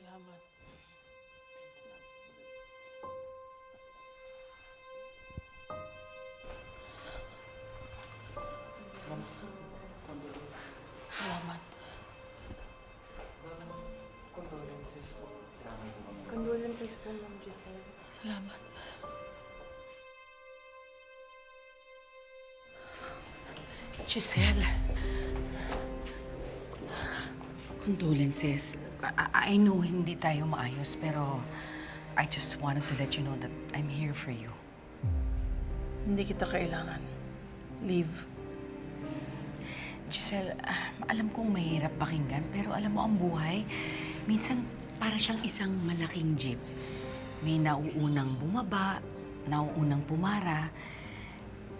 Salamat. Salamat. Condolences po, Ma'am Giselle. Salamat. Giselle. Condolences. I, I know hindi tayo maayos, pero I just wanted to let you know that I'm here for you. Hindi kita kailangan. Leave. Giselle, ah, alam kong mahirap pakinggan, pero alam mo ang buhay, minsan para siyang isang malaking jeep. May nauunang bumaba, nauunang pumara.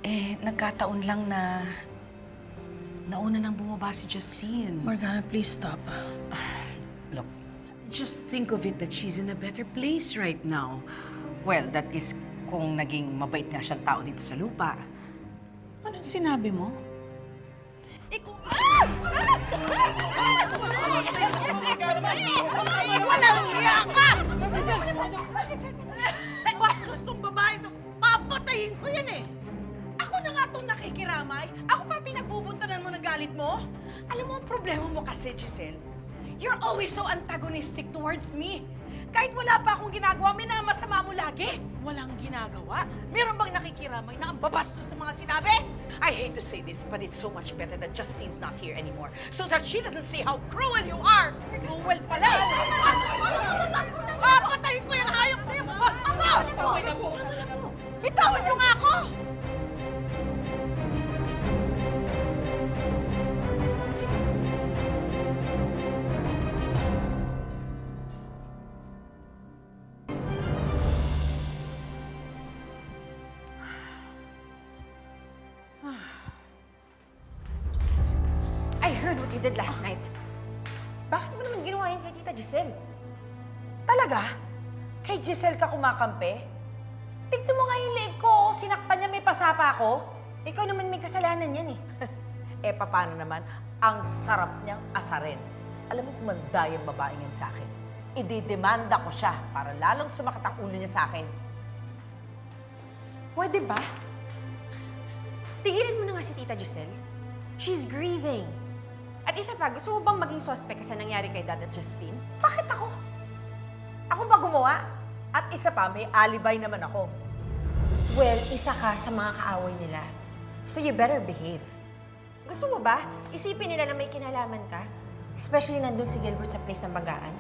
Eh, nagkataon lang na nauna nang bumaba si Justine. Morgana, please stop. Look, just think of it that she's in a better place right now. Well, that is kung naging mabait nga siyang tao dito sa lupa. Anong sinabi mo? Eh kung... Walang iya ka! Bastos tong babae to. Papatayin ko yan eh. Ako na nga itong nakikiramay. Ako pa pinagbubuntanan mo ng galit mo. Alam mo, ang problema mo kasi, Giselle, you're always so antagonistic towards me. Kahit wala pa akong ginagawa, minamasama mo lagi. Walang ginagawa? Meron bang nakikiramay na ang babastos sa mga sinabi? I hate to say this, but it's so much better that Justine's not here anymore so that she doesn't see how cruel you are. Cruel pala. Heard what you did last night. Bakit mo naman ginawa yun kay Tita Giselle? Talaga? Kay Giselle ka kumakampi? Tignan mo nga yung leeg ko. Sinaktan niya, may pasapa ako. Ikaw naman may kasalanan yan eh. Eh, paano naman? Ang sarap niyang asarin. Alam mo, kumanda yung babaeng yan sa akin. Ididemanda ko siya para lalong sumakit ang ulo niya sa akin. Pwede ba? Tigilan mo na nga si Tita Giselle. She's grieving. At isa pa, gusto mo bang maging suspect sa nangyari kay Dad Justine? Bakit ako? Ako ba gumawa? At isa pa, may alibay naman ako. Well, isa ka sa mga kaaway nila. So you better behave. Gusto mo ba? Isipin nila na may kinalaman ka? Especially nandun si Gilbert sa place ng bagaan.